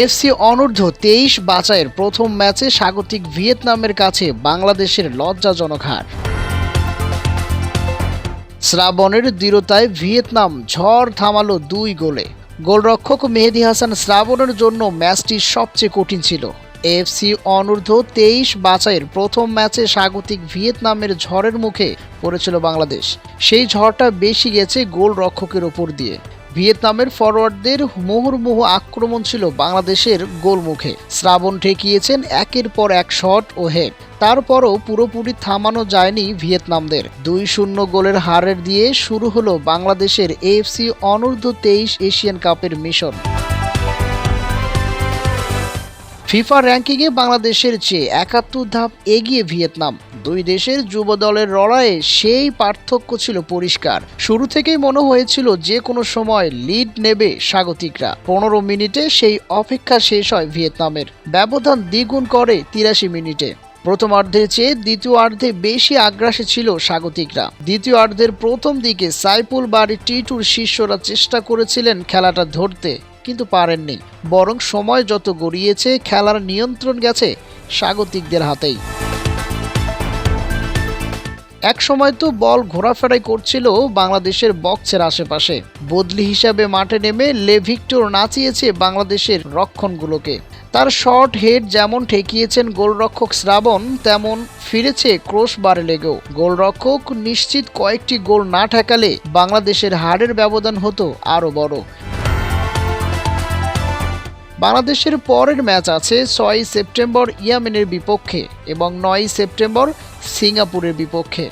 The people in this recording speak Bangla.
এফসি অনূর্ধ্ব তেইশ বাছাইয়ের প্রথম ম্যাচে স্বাগতিক ভিয়েতনামের কাছে বাংলাদেশের লজ্জাজনক হার। শ্রাবণের দৃঢ়তায় ভিয়েতনাম ঝড় থামালো দুই গোলে। গোলরক্ষক মেহেদি হাসান শ্রাবণের জন্য ম্যাচটি সবচেয়ে কঠিন ছিল। এফসি অনূর্ধ্ব তেইশ বাছাইয়ের প্রথম ম্যাচে স্বাগতিক ভিয়েতনামের ঝড়ের মুখে পড়েছিল বাংলাদেশ। সেই ঝড়টা বেশি গেছে গোলরক্ষকের ওপর দিয়ে। ভিয়েতনামের ফরওয়ার্ডদের মুহুর্মুহু আক্রমণ ছিল বাংলাদেশের গোলমুখে। শ্রাবণ ঠেকিয়েছেন একের পর এক শট ও হেড। তারপরও পুরোপুরি থামানো যায়নি ভিয়েতনামদের। দুই শূন্য গোলের হারের দিয়ে শুরু হলো বাংলাদেশের এএফসি অনূর্ধ্ব তেইশ এশিয়ান কাপের মিশন। ফিফা র্যাঙ্কিংয়ে বাংলাদেশের চেয়ে একাত্তর ধাপ এগিয়ে ভিয়েতনাম। দুই দেশের যুব দলের লড়াইয়ে সেই পার্থক্য ছিল পরিষ্কার। শুরু থেকেই মনে হয়েছিল যে কোনো সময় লিড নেবে স্বাগতিকরা। পনেরো মিনিটে সেই অপেক্ষা শেষ হয় ভিয়েতনামের। ব্যবধান দ্বিগুণ করে তিরাশি মিনিটে। প্রথমার্ধের চেয়ে দ্বিতীয়ার্ধে বেশি আগ্রাসী ছিল স্বাগতিকরা। দ্বিতীয়ার্ধের প্রথম দিকে সাইপুল বাড়ি টিটুর শিষ্যরা চেষ্টা করেছিলেন খেলাটা ধরতে। কিন্তু পারেননি। বরং সময় যত গড়িয়েছে, খেলার নিয়ন্ত্রণ গেছে স্বাগতিকদের হাতেই। এক সময় তো বল ঘোরাফেরাই করছিল বাংলাদেশের বক্সের আশেপাশে। বদলি হিসাবে মাঠে নেমে লে ভিক্টর নাচিয়েছে বাংলাদেশের রক্ষণগুলোকে। তার শর্ট হেড যেমন ঠেকিয়েছেন গোলরক্ষক শ্রাবণ, তেমন ফিরেছে ক্রোশ বারে লেগেও গোলরক্ষক নিশ্চিত কয়েকটি গোল না ঠেকালে বাংলাদেশের হারের ব্যবধান হতো আরও বড়। বাংলাদেশের পরের ম্যাচ আছে ছয় সেপ্টেম্বর ইয়ামেনের বিপক্ষে এবং নয় সেপ্টেম্বর সিঙ্গাপুরের বিপক্ষে।